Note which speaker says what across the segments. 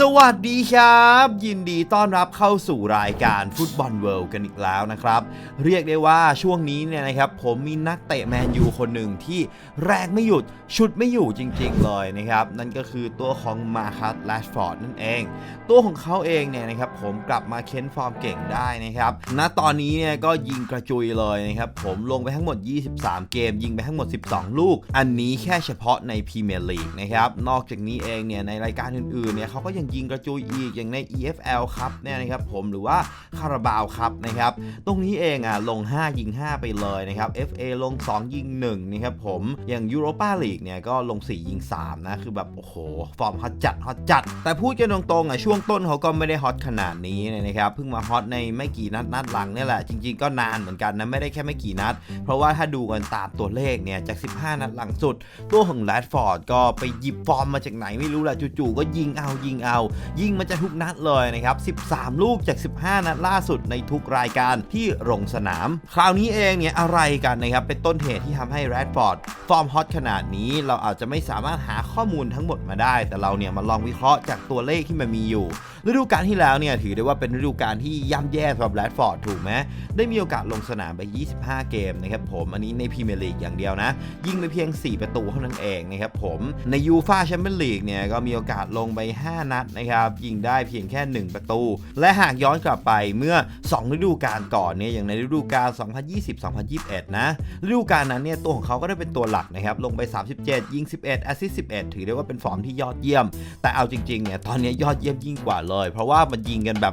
Speaker 1: สวัสดีครับ ยินดีต้อนรับเข้าสู่รายการฟุตบอลเวิลด์กันอีกแล้วนะครับ เรียกได้ว่าช่วงนี้เนี่ยนะครับ ผมมีนักเตะแมนยูคนหนึ่งที่แรงไม่หยุดชุดไม่อยู่จริงๆเลยนะครับ นั่นก็คือตัวของมาคัสแลชฟอร์ดนั่นเอง ตัวของเขาเองเนี่ยนะครับ ผมกลับมาเค้นฟอร์มเก่งได้นะครับณตอนนี้เนี่ยก็ยิงกระจุยเลยนะครับ ผมลงไปทั้งหมด 23 เกม ยิงไปทั้งหมด 12 ลูก อันนี้แค่เฉพาะในพรีเมียร์ลีกนะครับนอกจากนี้เองเนี่ยในรายการอื่นๆเนี่ยเขาก็ยังยิงกระจุยอีกอย่างใน EFL ครับเนี่ยนะครับผมหรือว่าคาราบาวครับนะครับตรงนี้เองอะลง 5 ยิง 5 ไปเลยนะครับ FA ลง 2 ยิง1นะครับผมอย่างยูโรปาลีกเนี่ยก็ลง 4 ยิง 3 นะคือแบบโอ้โห ฟอร์มฮอตจัดฮอตจัด แต่พูดกันตรงๆอะช่วงต้นเขาก็ไม่ได้ฮอตขนาดนี้นะครับเพิ่งมาฮอตในไม่กี่นัดนัดหลังเนี่ยแหละจริง ๆก็นานเหมือนกันนะไม่ได้แค่ไม่กี่นัด เพราะว่าถ้าดูกันตามตัวเลขเนี่ยจาก 15 นัดหลังสุด ตัวของแรดฟอร์ดก็ไปหยิบฟอร์มมาจากไหนไม่รู้แหละจู่ๆก็ยิงเอายิงเอายิงมาจากทุกนัดเลยนะครับ 13 ลูกจาก 15 นัดล่าสุดในทุกรายการที่ลงสนาม คราวนี้เองเนี่ยอะไรกันนะครับ เป็นต้นเหตุที่ทำให้แรดฟอร์ดฟอร์มฮอตขนาดนี้ เราอาจจะไม่สามารถหาข้อมูลทั้งหมดมาได้ แต่เราเนี่ยมาลองวิเคราะห์จากตัวเลขที่มันมีอยู่ฤดูกาลที่แล้วเนี่ยถือได้ว่าเป็นฤดูกาลที่ย่ำแย่สำหรับแรดฟอร์ดถูกไหมได้มีโอกาสลงสนามไป 25 เกมนะครับผมอันนี้ในพรีเมียร์ลีกอย่างเดียวนะ ยิงไปเพียง 4 ประตูเท่านั้นเองนะครับผมในยูฟาแชมเปี้ยนลีกเนี่ยก็มีโอกาสลงไป 5 นัดนะครับยิงได้เพียงแค่ 1 ประตู และหากย้อนกลับไปเมื่อ 2 ฤดูกาลก่อนเนี่ยอย่างในฤดูกาล 2020-2021 นะฤดูกาลนั้นเนี่ยตัวของเขาก็ได้เป็นตัวหลักนะครับลงไป 37 ยิง 11 แอสซิสต์11 ถือได้ว่าเป็นฟอร์มที่ยอดเยี่ยม แต่เอาจริงๆเนี่ยตอนนี้ยอดเยี่ยมยิ่งกว่าเลย เพราะว่ามันยิงกันแบ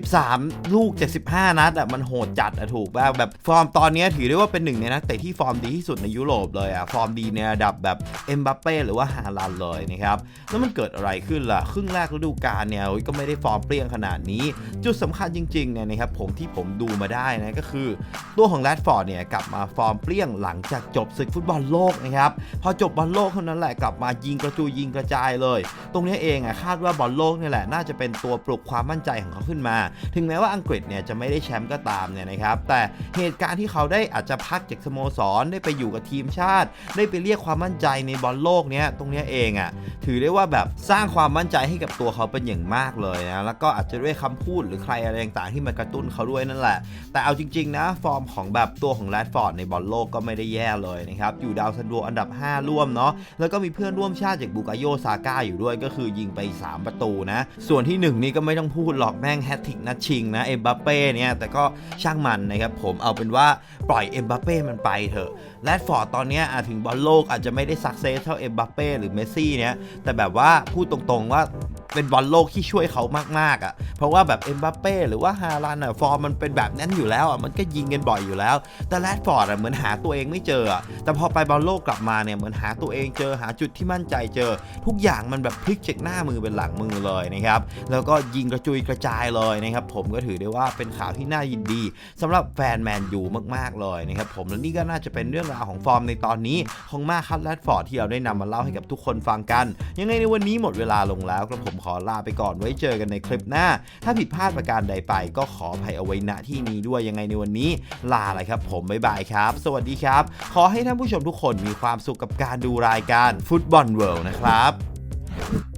Speaker 1: บ 13 ลูก 75 นัดอะมันโหดจัดอะถูกป่ะแบบฟอร์มตอนนี้ถือได้ว่าเป็นหนึ่งในนักเตะที่ฟอร์มดีที่สุดในยุโรปเลยอะฟอร์มดีในระดับแบบเอ็มบัปเป้หรือว่าฮาลันเลยนะครับแล้วมันเกิดอะไรขึ้นล่ะครึ่งแรกฤดูกาลเนี่ยโอ้ยก็ไม่ได้ฟอร์มเปรี้ยงขนาดนี้ จุดสำคัญจริงๆเนี่ยนะครับผมที่ผมดูมาได้นะก็คือ ตัวของแรดฟอร์ดเนี่ยกลับมาฟอร์มเปรี้ยงหลังจากจบศึกฟุตบอลโลกนะครับพอจบบอลโลกเท่านั้นแหละกลับมายิงกระจุยยิงกระจายเลยตรงนี้เองอะคาดว่าบอลโลกนี่แหละน่าจะเป็นตัวปลุกความมั่นใจของเขาขึ้นมา ถึงแม้ว่าอังกฤษเนี่ยจะไม่ได้แชมป์ก็ตามเนี่ยนะครับ แต่เหตุการณ์ที่เขาได้อาจจะพักจากสโมสรได้ไปอยู่กับทีมชาติ ได้ไปเรียกความมั่นใจในบอลโลกเนี้ยตรงนี้เองอะถือได้ว่าแบบสร้างความมั่นใจให้กับตัวเขาเป็นอย่างมากเลยนะแล้วก็อาจจะด้วยคำพูดหรือใครอะไรต่างๆที่มากระตุ้นเขาด้วยนั่นแหละ แต่เอาจริงๆนะฟอร์มของแบบตัวของแรดฟอร์ดในบอลโลกก็ไม่ได้แย่เลยนะครับอยู่ดาวซันโดอันดับ 5 ร่วมเนาะแล้วก็มีเพื่อนร่วมชาติจากบูกาโยซาก้าอยู่ด้วยก็คือยิงไป 3 ประตูนะ ส่วนที่ 1 นี่ก็ไม่ต้องพูดหรอกแม่งแฮตติกนัดชิงนะเอ็มบัปเป้เนี่ยแต่ก็ช่างมันนะครับผมเอาเป็นว่าปล่อยเอ็มบัปเป้มันไปเถอะแรดฟอร์ดตอนนี้อาจถึงบอลโลกอาจจะไม่ได้สักเซสเท่าเอ็มบัปเป้หรือเมสซี่เนี่ยแต่แบบว่าพูดตรงๆว่า เป็นบอลโลกที่ช่วยเขามากๆอะ เพราะว่าแบบเอ็มบัปเป้หรือว่าฮาลันอะฟอร์มมันเป็นแบบนั้นอยู่แล้วอะมันก็ยิงกันบ่อยอยู่แล้ว แต่แรดฟอร์ดอะเหมือนหาตัวเองไม่เจออะแต่พอไปบอลโลกกลับมาเนี่ยเหมือนหาตัวเองเจอหาจุดที่มั่นใจเจอ ทุกอย่างมันแบบพลิกจากหน้ามือเป็นหลังมือเลยนะครับแล้วก็ยิงกระจุยกระจายเลยนะครับผมก็ถือได้ว่าเป็นข่าวที่น่ายินดีสำหรับแฟนแมนยูมากๆเลยนะครับผมและนี่ก็น่าจะเป็นเรื่องราวของฟอร์มในตอนนี้ของมาคัตแรดฟอร์ดที่เราได้นำมาเล่าให้กับทุกคนฟังกัน ยังไงในวันนี้หมดเวลาลงแล้วกระผมขอลาไปก่อนไว้เจอกันในคลิปหน้า ถ้าผิดพลาดประการใดไป ก็ขออภัยเอาไว้ณที่นี้ด้วยยังไงในวันนี้ลาเลยครับ ผมบ๊ายบายครับ สวัสดีครับ ขอให้ท่านผู้ชมทุกคนมีความสุขกับการดูรายการฟุตบอลเวิลด์นะครับ